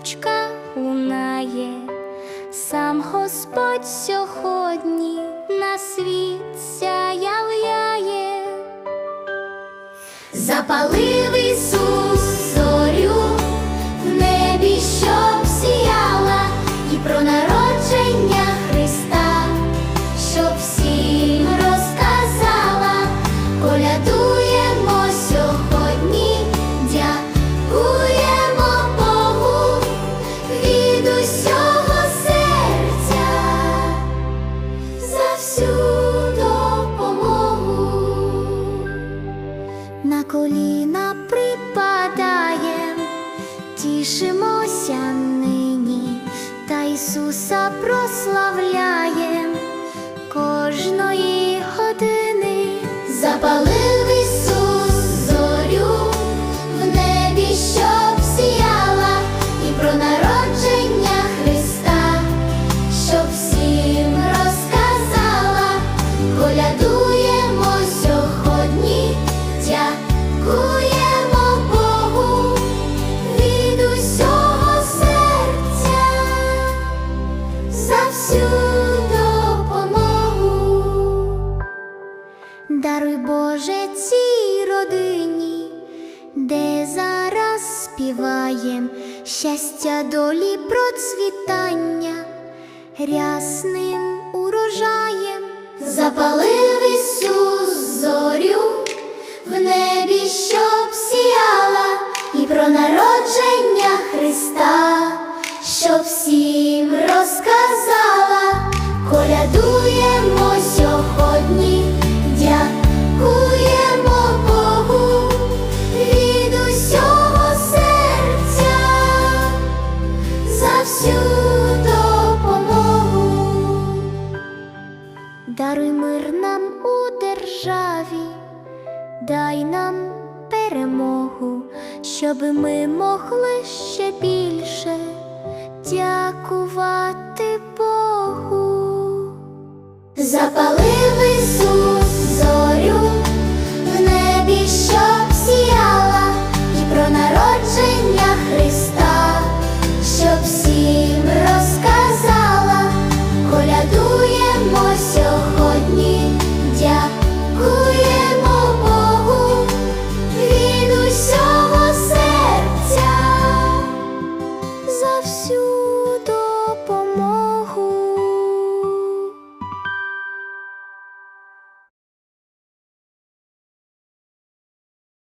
звісточка лунає, сам Господь сьогодні на світ. Запалив Ісус коліна припадаєм, тішимося нині, та Ісуса прославляєм кожної години. Запалив Ісус в небі, щоб сіяла, і про народження Христа, щоб всім розказала, колядуємо зараз співаєм щастя долі процвітання рясним урожаєм. Запалив Ісус зорю в небі, щоб сіяла, і про народження Христа, щоб всім розказала, всю допомогу. Даруй мир нам у державі, дай нам перемогу, щоб ми могли ще більше дякувати Богу. Запалив